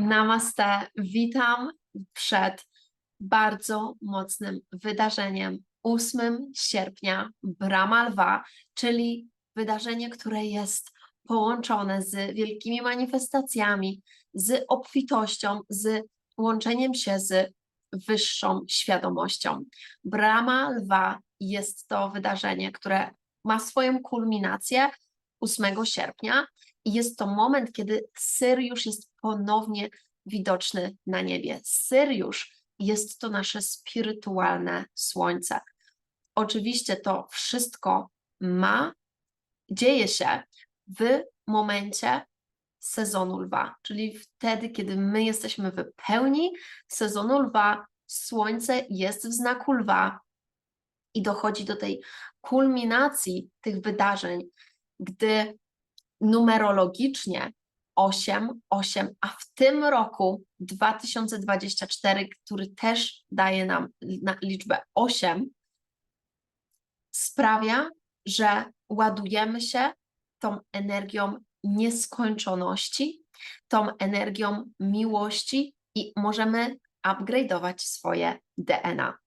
Namaste, witam przed bardzo mocnym wydarzeniem. 8 sierpnia Brahma Lwa, czyli wydarzenie, które jest połączone z wielkimi manifestacjami, z obfitością, z łączeniem się z wyższą świadomością. Brahma Lwa jest to wydarzenie, które ma swoją kulminację 8 sierpnia i jest to moment, kiedy Syriusz jest ponownie widoczny na niebie. Syriusz jest to nasze spirytualne słońce. Oczywiście to wszystko ma, dzieje się w momencie sezonu lwa, czyli wtedy, kiedy my jesteśmy w pełni sezonu lwa, słońce jest w znaku lwa i dochodzi do tej kulminacji tych wydarzeń, gdy numerologicznie 8, 8, a w tym roku 2024, który też daje nam na liczbę 8, sprawia, że ładujemy się tą energią nieskończoności, tą energią miłości i możemy upgrade'ować swoje DNA.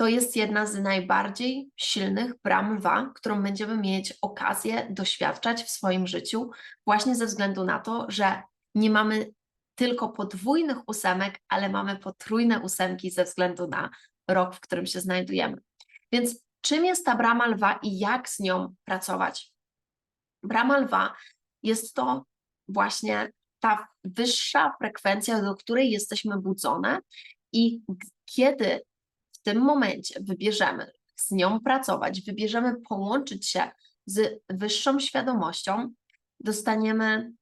To jest jedna z najbardziej silnych bram lwa, którą będziemy mieć okazję doświadczać w swoim życiu, właśnie ze względu na to, że nie mamy tylko podwójnych ósemek, ale mamy potrójne ósemki ze względu na rok, w którym się znajdujemy. Więc czym jest ta brama lwa i jak z nią pracować? Brama lwa jest to właśnie ta wyższa frekwencja, do której jesteśmy budzone i kiedy w tym momencie wybierzemy z nią pracować, wybierzemy połączyć się z wyższą świadomością, dostaniemy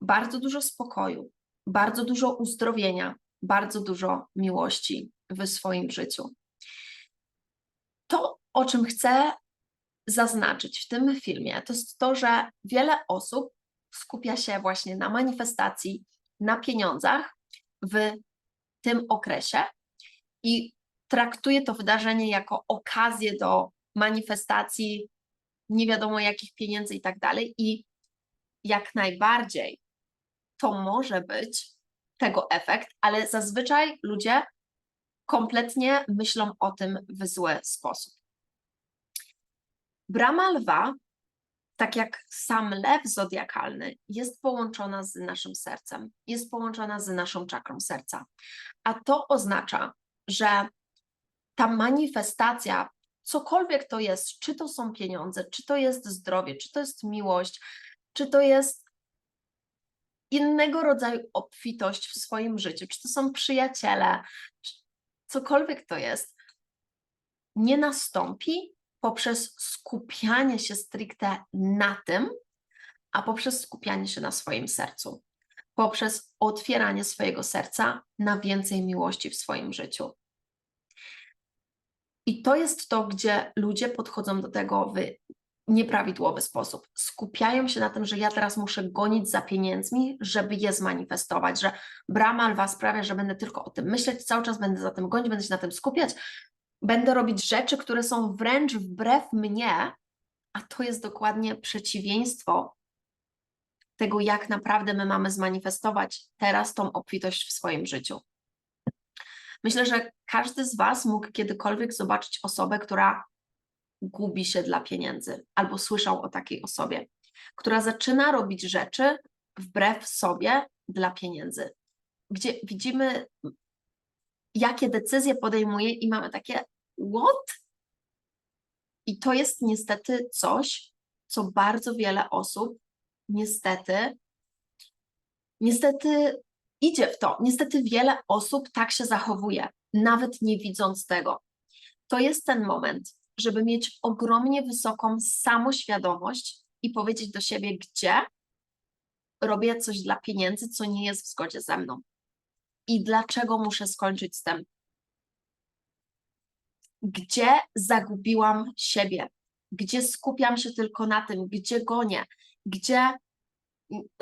bardzo dużo spokoju, bardzo dużo uzdrowienia, bardzo dużo miłości w swoim życiu. To, o czym chcę zaznaczyć w tym filmie, to jest to, że wiele osób skupia się właśnie na manifestacji, na pieniądzach w tym okresie i traktuje to wydarzenie jako okazję do manifestacji nie wiadomo jakich pieniędzy i tak dalej. I jak najbardziej to może być tego efekt, ale zazwyczaj ludzie kompletnie myślą o tym w zły sposób. Brama lwa, tak jak sam lew zodiakalny, jest połączona z naszym sercem, jest połączona z naszą czakrą serca. A to oznacza, że ta manifestacja, cokolwiek to jest, czy to są pieniądze, czy to jest zdrowie, czy to jest miłość, czy to jest innego rodzaju obfitość w swoim życiu, czy to są przyjaciele, cokolwiek to jest, nie nastąpi poprzez skupianie się stricte na tym, a poprzez skupianie się na swoim sercu, poprzez otwieranie swojego serca na więcej miłości w swoim życiu. I to jest to, gdzie ludzie podchodzą do tego w nieprawidłowy sposób. Skupiają się na tym, że ja teraz muszę gonić za pieniędzmi, żeby je zmanifestować, że brama lwa sprawia, że będę tylko o tym myśleć, cały czas będę za tym gonić, będę się na tym skupiać, będę robić rzeczy, które są wręcz wbrew mnie, a to jest dokładnie przeciwieństwo tego, jak naprawdę my mamy zmanifestować teraz tą obfitość w swoim życiu. Myślę, że każdy z Was mógł kiedykolwiek zobaczyć osobę, która gubi się dla pieniędzy, albo słyszał o takiej osobie, która zaczyna robić rzeczy wbrew sobie dla pieniędzy, gdzie widzimy, jakie decyzje podejmuje i mamy takie what? I to jest niestety coś, co bardzo wiele osób niestety niestety idzie w to. Niestety wiele osób tak się zachowuje, nawet nie widząc tego. To jest ten moment, żeby mieć ogromnie wysoką samoświadomość i powiedzieć do siebie, gdzie robię coś dla pieniędzy, co nie jest w zgodzie ze mną. I dlaczego muszę skończyć z tym? Gdzie zagubiłam siebie? Gdzie skupiam się tylko na tym? Gdzie gonię? Gdzie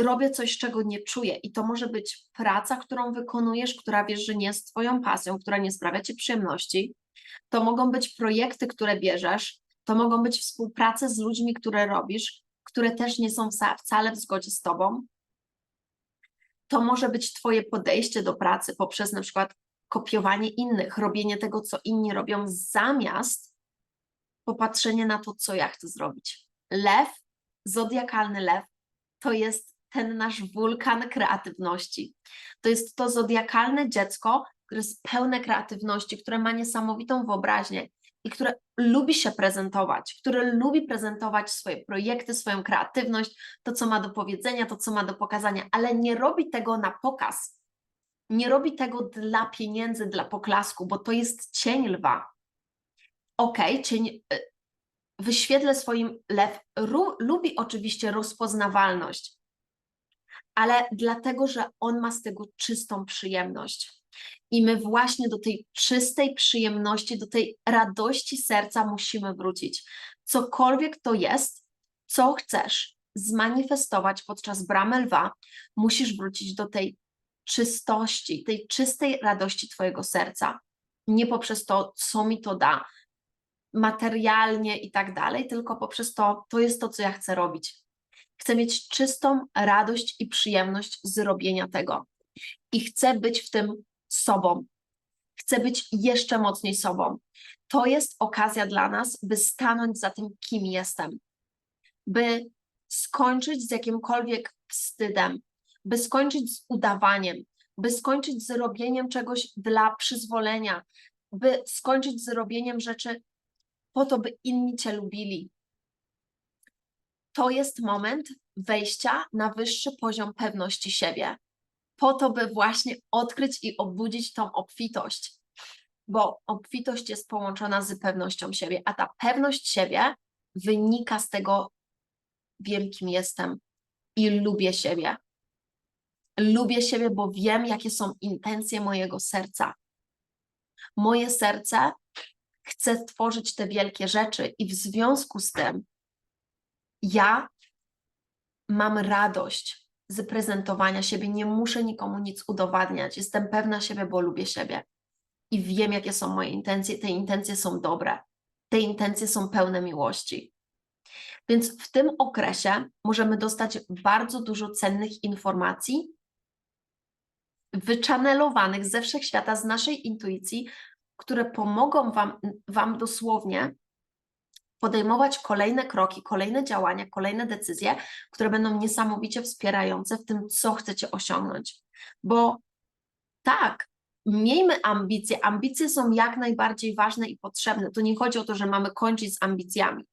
robię coś, czego nie czuję. I to może być praca, którą wykonujesz, która wiesz, że nie jest Twoją pasją, która nie sprawia Ci przyjemności. To mogą być projekty, które bierzesz, to mogą być współprace z ludźmi, które robisz, które też nie są wcale w zgodzie z Tobą. To może być Twoje podejście do pracy poprzez na przykład kopiowanie innych, robienie tego, co inni robią, zamiast popatrzenie na to, co ja chcę zrobić. Lew, zodiakalny lew, to jest ten nasz wulkan kreatywności. To jest to zodiakalne dziecko, które jest pełne kreatywności, które ma niesamowitą wyobraźnię i które lubi się prezentować, które lubi prezentować swoje projekty, swoją kreatywność, to, co ma do powiedzenia, to, co ma do pokazania, ale nie robi tego na pokaz. Nie robi tego dla pieniędzy, dla poklasku, bo to jest cień lwa. Okej, okay, cień wyświetlę swoim lew ru, lubi oczywiście rozpoznawalność, ale dlatego, że on ma z tego czystą przyjemność. I my właśnie do tej czystej przyjemności, do tej radości serca musimy wrócić. Cokolwiek to jest, co chcesz zmanifestować podczas bramy lwa, musisz wrócić do tej czystości, tej czystej radości Twojego serca. Nie poprzez to, co mi to da, materialnie i tak dalej, tylko poprzez to, to jest to, co ja chcę robić. Chcę mieć czystą radość i przyjemność z robienia tego. I chcę być w tym sobą. Chcę być jeszcze mocniej sobą. To jest okazja dla nas, by stanąć za tym, kim jestem, by skończyć z jakimkolwiek wstydem, by skończyć z udawaniem, by skończyć z robieniem czegoś dla przyzwolenia, by skończyć z robieniem rzeczy po to, by inni Cię lubili. To jest moment wejścia na wyższy poziom pewności siebie, po to, by właśnie odkryć i obudzić tą obfitość, bo obfitość jest połączona z pewnością siebie, a ta pewność siebie wynika z tego, wiem, kim jestem i lubię siebie. Lubię siebie, bo wiem, jakie są intencje mojego serca. Moje serce chce tworzyć te wielkie rzeczy, i w związku z tym ja mam radość z prezentowania siebie, nie muszę nikomu nic udowadniać. Jestem pewna siebie, bo lubię siebie i wiem, jakie są moje intencje. Te intencje są dobre, te intencje są pełne miłości. Więc w tym okresie możemy dostać bardzo dużo cennych informacji, wyczanelowanych ze wszechświata, z naszej intuicji, które pomogą wam, wam dosłownie podejmować kolejne kroki, kolejne działania, kolejne decyzje, które będą niesamowicie wspierające w tym, co chcecie osiągnąć. Bo tak, miejmy ambicje. Ambicje są jak najbardziej ważne i potrzebne. To nie chodzi o to, że mamy kończyć z ambicjami,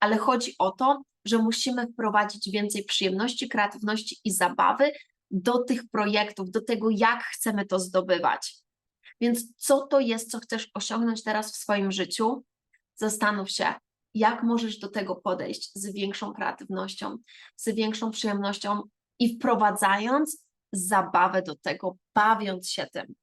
ale chodzi o to, że musimy wprowadzić więcej przyjemności, kreatywności i zabawy do tych projektów, do tego, jak chcemy to zdobywać. Więc co to jest, co chcesz osiągnąć teraz w swoim życiu? Zastanów się, jak możesz do tego podejść z większą kreatywnością, z większą przyjemnością i wprowadzając zabawę do tego, bawiąc się tym.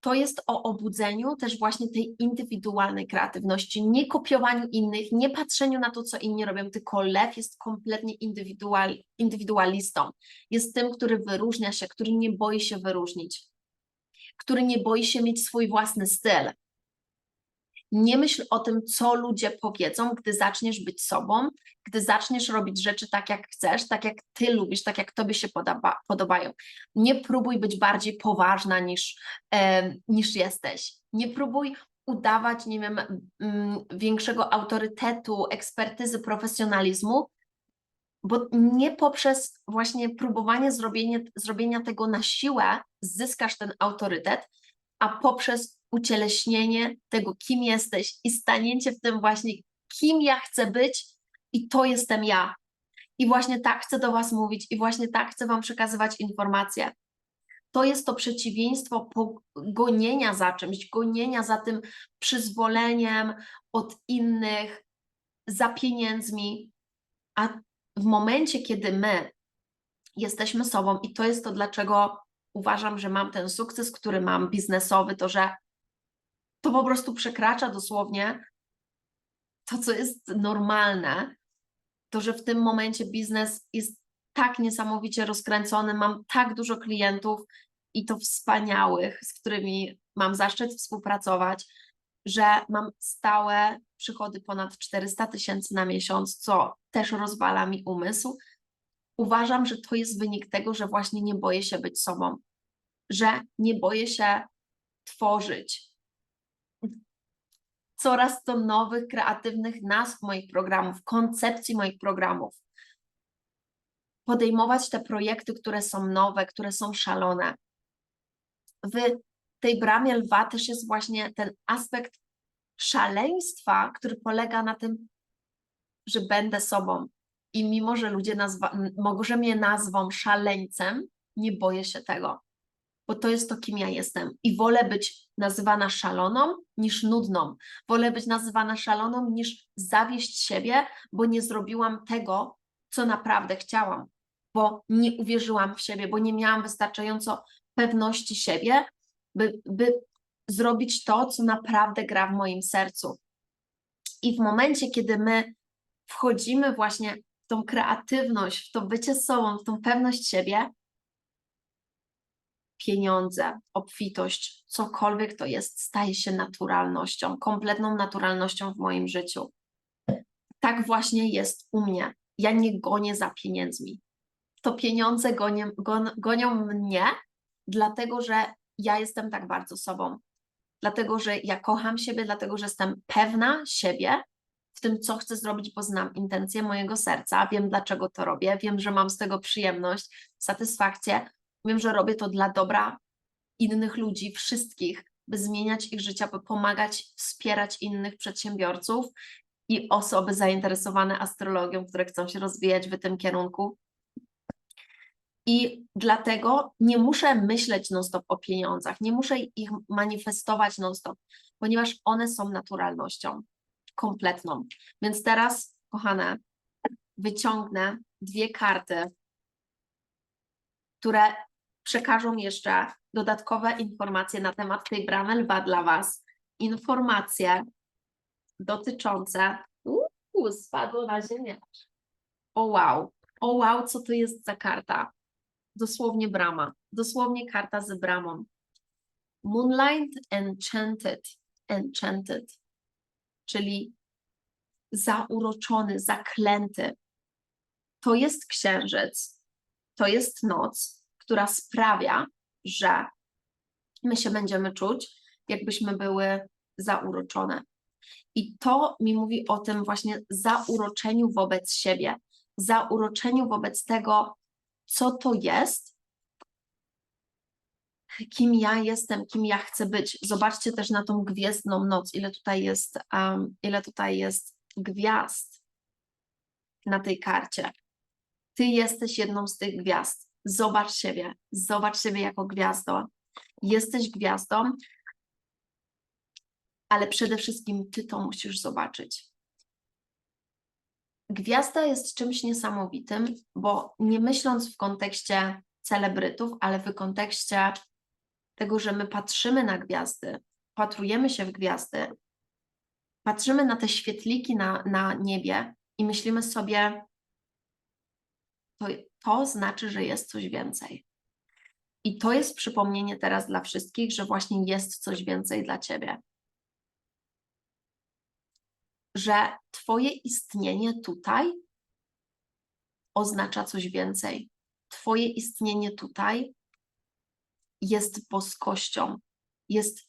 To jest o obudzeniu też właśnie tej indywidualnej kreatywności, nie kopiowaniu innych, nie patrzeniu na to, co inni robią, tylko lew jest kompletnie indywidual, indywidualistą. Jest tym, który wyróżnia się, który nie boi się wyróżnić, który nie boi się mieć swój własny styl, nie myśl o tym, co ludzie powiedzą, gdy zaczniesz być sobą, gdy zaczniesz robić rzeczy tak, jak chcesz, tak jak ty lubisz, tak jak tobie się podoba, podobają. Nie próbuj być bardziej poważna niż, e, niż jesteś. Nie próbuj udawać, nie wiem, mm, większego autorytetu, ekspertyzy, profesjonalizmu, bo nie poprzez właśnie próbowanie zrobienia, zrobienia tego na siłę zyskasz ten autorytet, a poprzez ucieleśnienie tego, kim jesteś i stanięcie w tym właśnie, kim ja chcę być i to jestem ja. I właśnie tak chcę do Was mówić i właśnie tak chcę Wam przekazywać informacje. To jest to przeciwieństwo gonienia za czymś, gonienia za tym przyzwoleniem od innych, za pieniędzmi. A w momencie, kiedy my jesteśmy sobą, i to jest to, dlaczego uważam, że mam ten sukces, który mam biznesowy, to że to po prostu przekracza dosłownie to, co jest normalne, to, że w tym momencie biznes jest tak niesamowicie rozkręcony, mam tak dużo klientów i to wspaniałych, z którymi mam zaszczyt współpracować, że mam stałe przychody ponad 400 tysięcy na miesiąc, co też rozwala mi umysł. uważam, że to jest wynik tego, że właśnie nie boję się być sobą, że nie boję się tworzyć. Coraz to nowych, kreatywnych nazw moich programów, koncepcji moich programów. Podejmować te projekty, które są nowe, które są szalone. W tej bramie lwa też jest właśnie ten aspekt szaleństwa, który polega na tym, że będę sobą. I mimo, że ludzie nazwa, może mnie nazwą szaleńcem, nie boję się tego, bo to jest to, kim ja jestem. I wolę być nazywana szaloną niż nudną. Wolę być nazywana szaloną niż zawieść siebie, bo nie zrobiłam tego, co naprawdę chciałam, bo nie uwierzyłam w siebie, bo nie miałam wystarczająco pewności siebie, by, by zrobić to, co naprawdę gra w moim sercu. I w momencie, kiedy my wchodzimy właśnie w tą kreatywność, w to bycie sobą, w tą pewność siebie, pieniądze, obfitość, cokolwiek to jest, staje się naturalnością, kompletną naturalnością w moim życiu. Tak właśnie jest u mnie. Ja nie gonię za pieniędzmi. To pieniądze gonią, gon, gonią mnie, dlatego że ja jestem tak bardzo sobą. Dlatego, że ja kocham siebie, dlatego, że jestem pewna siebie w tym, co chcę zrobić, bo znam intencje mojego serca, wiem, dlaczego to robię, wiem, że mam z tego przyjemność, satysfakcję, wiem, że robię to dla dobra innych ludzi, wszystkich, by zmieniać ich życia, by pomagać, wspierać innych przedsiębiorców i osoby zainteresowane astrologią, które chcą się rozwijać w tym kierunku. I dlatego nie muszę myśleć non-stop o pieniądzach, nie muszę ich manifestować non-stop, ponieważ one są naturalnością kompletną. Więc teraz, kochane, wyciągnę dwie karty, które przekażą jeszcze dodatkowe informacje na temat tej bramy lwa dla Was. Informacje dotyczące. Uuu, spadło na ziemię. O wow, o wow, co to jest za karta? Dosłownie brama, dosłownie karta z bramą. Moonlight Enchanted, Enchanted, czyli zauroczony, zaklęty. To jest księżyc, to jest noc, która sprawia, że my się będziemy czuć, jakbyśmy były zauroczone. I to mi mówi o tym właśnie zauroczeniu wobec siebie, zauroczeniu wobec tego, co to jest, kim ja jestem, kim ja chcę być. Zobaczcie też na tą gwiezdną noc, ile tutaj jest, um, ile tutaj jest gwiazd na tej karcie. Ty jesteś jedną z tych gwiazd. Zobacz siebie, zobacz siebie jako gwiazdo. Jesteś gwiazdą, ale przede wszystkim ty to musisz zobaczyć. Gwiazda jest czymś niesamowitym, bo nie myśląc w kontekście celebrytów, ale w kontekście tego, że my patrzymy na gwiazdy, patrujemy się w gwiazdy, patrzymy na te świetliki na, na niebie i myślimy sobie, to, to znaczy, że jest coś więcej. I to jest przypomnienie teraz dla wszystkich, że właśnie jest coś więcej dla ciebie. Że Twoje istnienie tutaj oznacza coś więcej. Twoje istnienie tutaj jest boskością, jest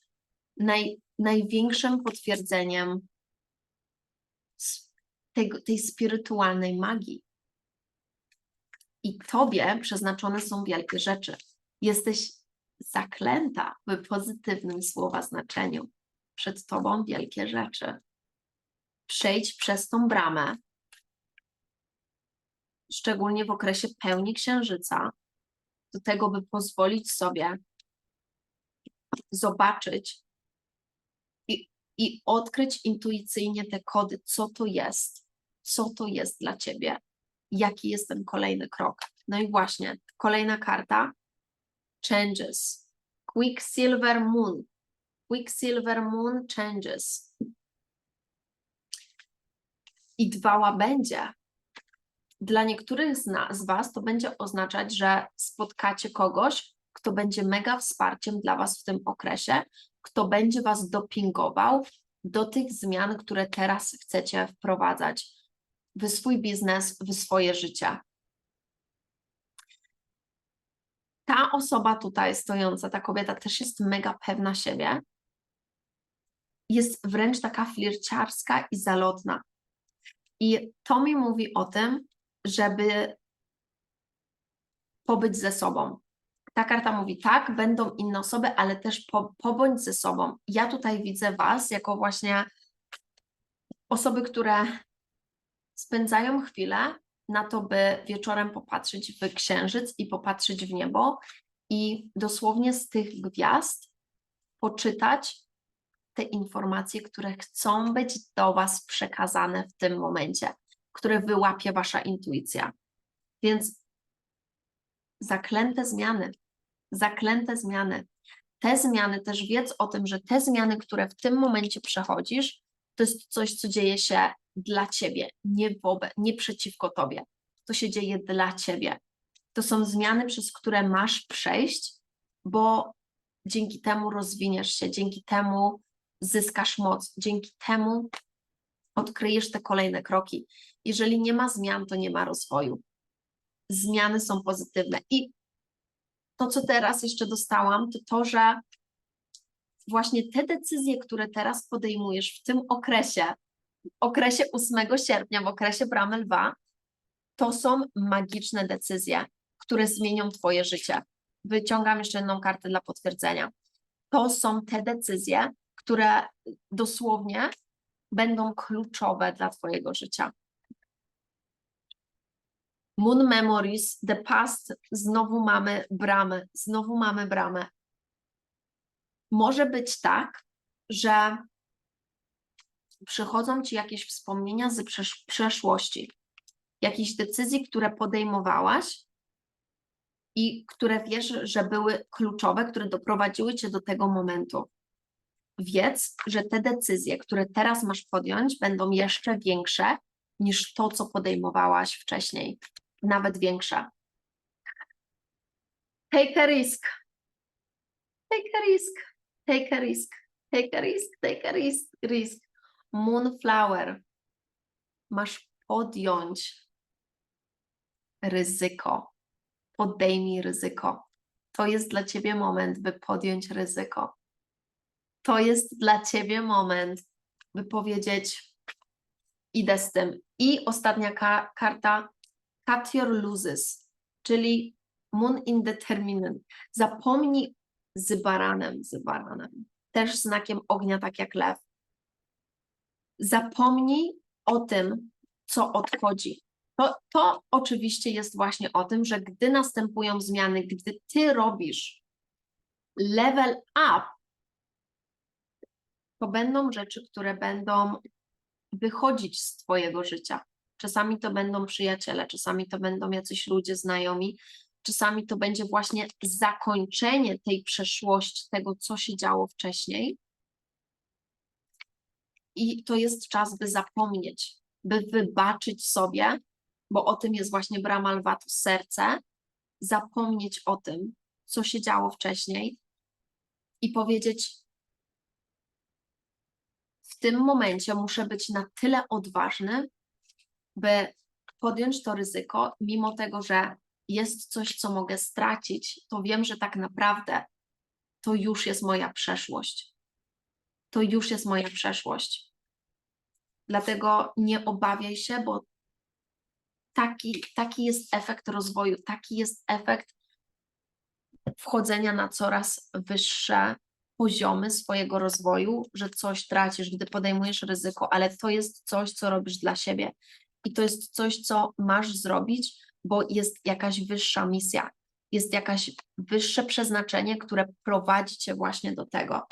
naj, największym potwierdzeniem tego, tej spirytualnej magii. I Tobie przeznaczone są wielkie rzeczy. Jesteś zaklęta w pozytywnym słowa znaczeniu. Przed Tobą wielkie rzeczy. Przejdź przez tą bramę, szczególnie w okresie pełni księżyca, do tego, by pozwolić sobie zobaczyć i, i odkryć intuicyjnie te kody, co to jest, co to jest dla ciebie, jaki jest ten kolejny krok. No i właśnie, kolejna karta changes. Quicksilver Moon. Quicksilver Moon changes. I dwa łabędzie. Dla niektórych z, nas, z Was to będzie oznaczać, że spotkacie kogoś, kto będzie mega wsparciem dla Was w tym okresie, kto będzie Was dopingował do tych zmian, które teraz chcecie wprowadzać w swój biznes, w swoje życie. ta osoba tutaj stojąca, ta kobieta też jest mega pewna siebie. Jest wręcz taka flirciarska i zalotna. I to mi mówi o tym, żeby pobyć ze sobą. Ta karta mówi tak, będą inne osoby, ale też po, pobądź ze sobą. Ja tutaj widzę Was jako właśnie osoby, które spędzają chwilę na to, by wieczorem popatrzeć w księżyc i popatrzeć w niebo i dosłownie z tych gwiazd poczytać te informacje, które chcą być do Was przekazane w tym momencie, które wyłapie Wasza intuicja. Więc zaklęte zmiany, zaklęte zmiany. Te zmiany też wiedz o tym, że te zmiany, które w tym momencie przechodzisz, to jest coś, co dzieje się dla ciebie, nie wobec, nie przeciwko tobie. To się dzieje dla ciebie. To są zmiany, przez które masz przejść, bo dzięki temu rozwiniesz się, dzięki temu zyskasz moc, dzięki temu odkryjesz te kolejne kroki. Jeżeli nie ma zmian, to nie ma rozwoju. Zmiany są pozytywne. I to, co teraz jeszcze dostałam, to to, że właśnie te decyzje, które teraz podejmujesz w tym okresie, w okresie 8 sierpnia, w okresie bramy lwa, to są magiczne decyzje, które zmienią Twoje życie. Wyciągam jeszcze jedną kartę dla potwierdzenia. To są te decyzje, które dosłownie będą kluczowe dla Twojego życia. Moon Memories, The Past, znowu mamy bramę, znowu mamy bramę. Może być tak, że przychodzą Ci jakieś wspomnienia z przesz- przeszłości, jakieś decyzje, które podejmowałaś i które wiesz, że były kluczowe, które doprowadziły Cię do tego momentu. Wiedz, że te decyzje, które teraz masz podjąć, będą jeszcze większe niż to, co podejmowałaś wcześniej, nawet większe. Take a risk. Take a risk. Take a risk. Take a risk. Take a risk. Risk. Moonflower. Masz podjąć ryzyko. Podejmij ryzyko. To jest dla ciebie moment, by podjąć ryzyko. To jest dla ciebie moment, by powiedzieć: Idę z tym. I ostatnia ka karta cut your losses, czyli moon indeterminate. Zapomnij z baranem, z baranem, też znakiem ognia, tak jak lew. Zapomnij o tym, co odchodzi. To, to oczywiście jest właśnie o tym, że gdy następują zmiany, gdy ty robisz level up, to będą rzeczy, które będą wychodzić z Twojego życia. Czasami to będą przyjaciele, czasami to będą jacyś ludzie znajomi, czasami to będzie właśnie zakończenie tej przeszłości, tego, co się działo wcześniej. I to jest czas, by zapomnieć, by wybaczyć sobie, bo o tym jest właśnie brama lwa, to serce, zapomnieć o tym, co się działo wcześniej i powiedzieć, w tym momencie muszę być na tyle odważny, by podjąć to ryzyko, mimo tego, że jest coś, co mogę stracić, to wiem, że tak naprawdę to już jest moja przeszłość. To już jest moja przeszłość. Dlatego nie obawiaj się, bo taki, taki jest efekt rozwoju, taki jest efekt wchodzenia na coraz wyższe poziomy swojego rozwoju, że coś tracisz, gdy podejmujesz ryzyko, ale to jest coś, co robisz dla siebie. I to jest coś, co masz zrobić, bo jest jakaś wyższa misja, jest jakaś wyższe przeznaczenie, które prowadzi cię właśnie do tego.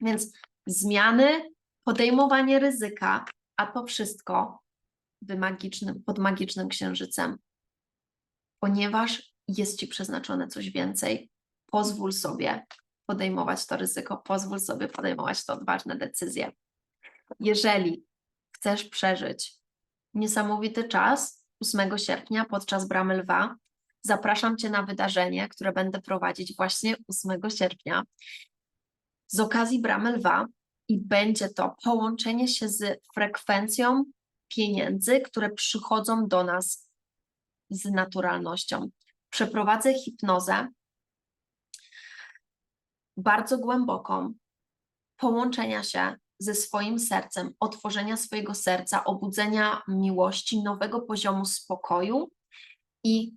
Więc zmiany, podejmowanie ryzyka, a to wszystko magicznym, pod magicznym księżycem, ponieważ jest ci przeznaczone coś więcej, pozwól sobie podejmować to ryzyko, pozwól sobie podejmować te odważne decyzje. Jeżeli chcesz przeżyć niesamowity czas 8 sierpnia podczas Bramy Lwa, zapraszam Cię na wydarzenie, które będę prowadzić właśnie 8 sierpnia z okazji Bramy Lwa i będzie to połączenie się z frekwencją pieniędzy, które przychodzą do nas z naturalnością. Przeprowadzę hipnozę bardzo głęboką połączenia się ze swoim sercem, otworzenia swojego serca, obudzenia miłości, nowego poziomu spokoju i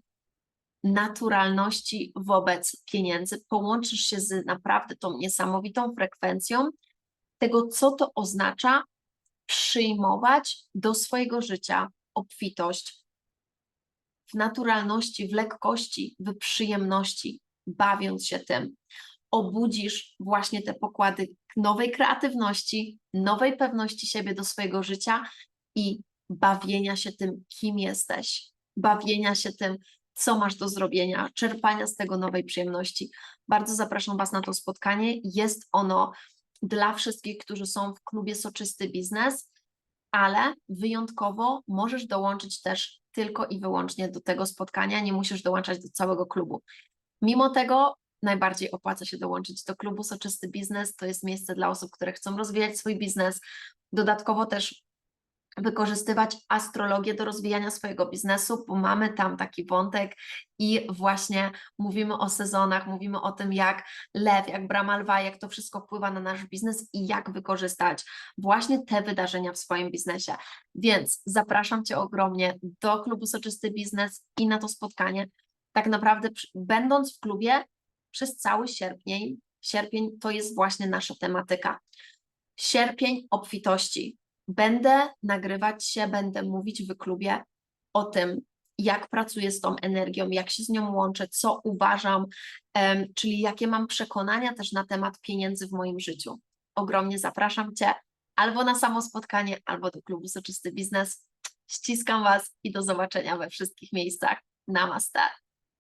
naturalności wobec pieniędzy. Połączysz się z naprawdę tą niesamowitą frekwencją tego, co to oznacza przyjmować do swojego życia obfitość w naturalności, w lekkości, w przyjemności, bawiąc się tym. Obudzisz właśnie te pokłady nowej kreatywności, nowej pewności siebie do swojego życia i bawienia się tym, kim jesteś, bawienia się tym, co masz do zrobienia, czerpania z tego nowej przyjemności. Bardzo zapraszam Was na to spotkanie. Jest ono dla wszystkich, którzy są w klubie Soczysty Biznes, ale wyjątkowo możesz dołączyć też tylko i wyłącznie do tego spotkania, nie musisz dołączać do całego klubu. Mimo tego najbardziej opłaca się dołączyć do klubu Soczysty Biznes. To jest miejsce dla osób, które chcą rozwijać swój biznes. Dodatkowo też wykorzystywać astrologię do rozwijania swojego biznesu, bo mamy tam taki wątek i właśnie mówimy o sezonach, mówimy o tym, jak lew, jak brama lwa, jak to wszystko wpływa na nasz biznes i jak wykorzystać właśnie te wydarzenia w swoim biznesie. Więc zapraszam Cię ogromnie do klubu Soczysty Biznes i na to spotkanie. Tak naprawdę, będąc w klubie przez cały sierpień, sierpień to jest właśnie nasza tematyka. Sierpień obfitości. Będę nagrywać się, będę mówić w klubie o tym, jak pracuję z tą energią, jak się z nią łączę, co uważam, czyli jakie mam przekonania też na temat pieniędzy w moim życiu. Ogromnie zapraszam Cię albo na samo spotkanie, albo do klubu Soczysty Biznes. Ściskam Was i do zobaczenia we wszystkich miejscach. Namaste.